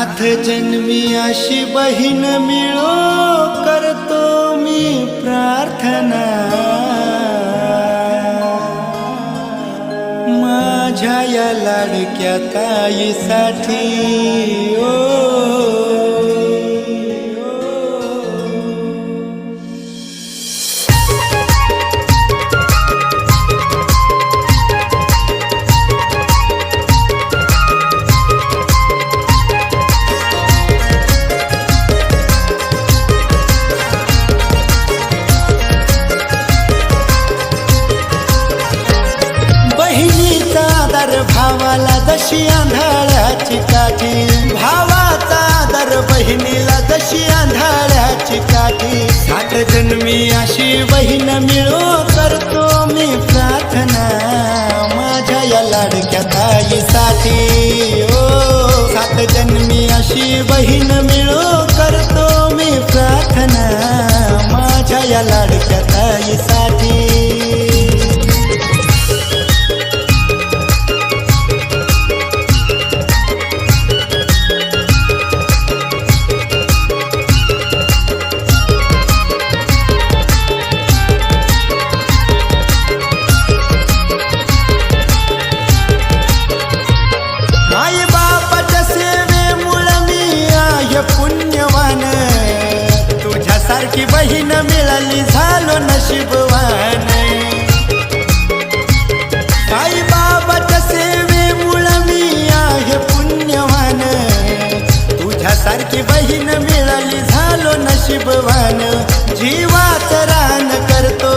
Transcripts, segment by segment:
नाथ जन्मी अशी बहीण मिळो करतो मी प्रार्थना. माझ्या या लाडक्या ताईसाठी ओ भावाला जशी आंधळ्याची काठी भावाचा आदर बहिणीला जशी आंधळ्याची काठी. साठ जन्मी अशी बहीण मिळो करतो मी प्रार्थना माझ्या या लाडक्या ताईसाठी. ओ सात जन्मी अशी बहीण मिळो तुझ्यासारखी बहीण मिळाली झालो नशीबवान आई बाबाच्या सेवेमुळं मी आहे पुण्यवान. तुझ्यासारखी बहीण मिळाली झालो नशीबवान जीवाच रान करतो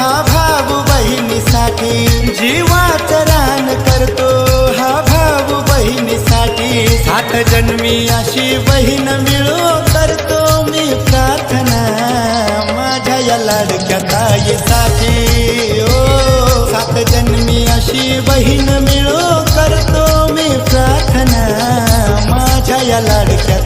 हा भाऊ बहिणीसाठी. जीवाच रान करतो हा भाऊ बहिणीसाठी. सात जन्मी अशी बहीण मिळ लाडक्या ताईसाठी ओ सात जन्मी अशी बहीण मिळो करतो मी प्रार्थना. माझ्या या लाडक्या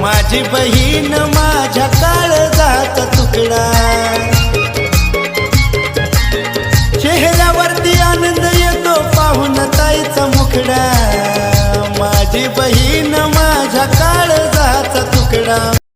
माझी बहीण माझ्या काळजात तुकडा. चेहऱ्यावरती आनंद येतो पाहून ताईचा मुकडा माझी बहीण माझ्या काळजाचा तुकडा.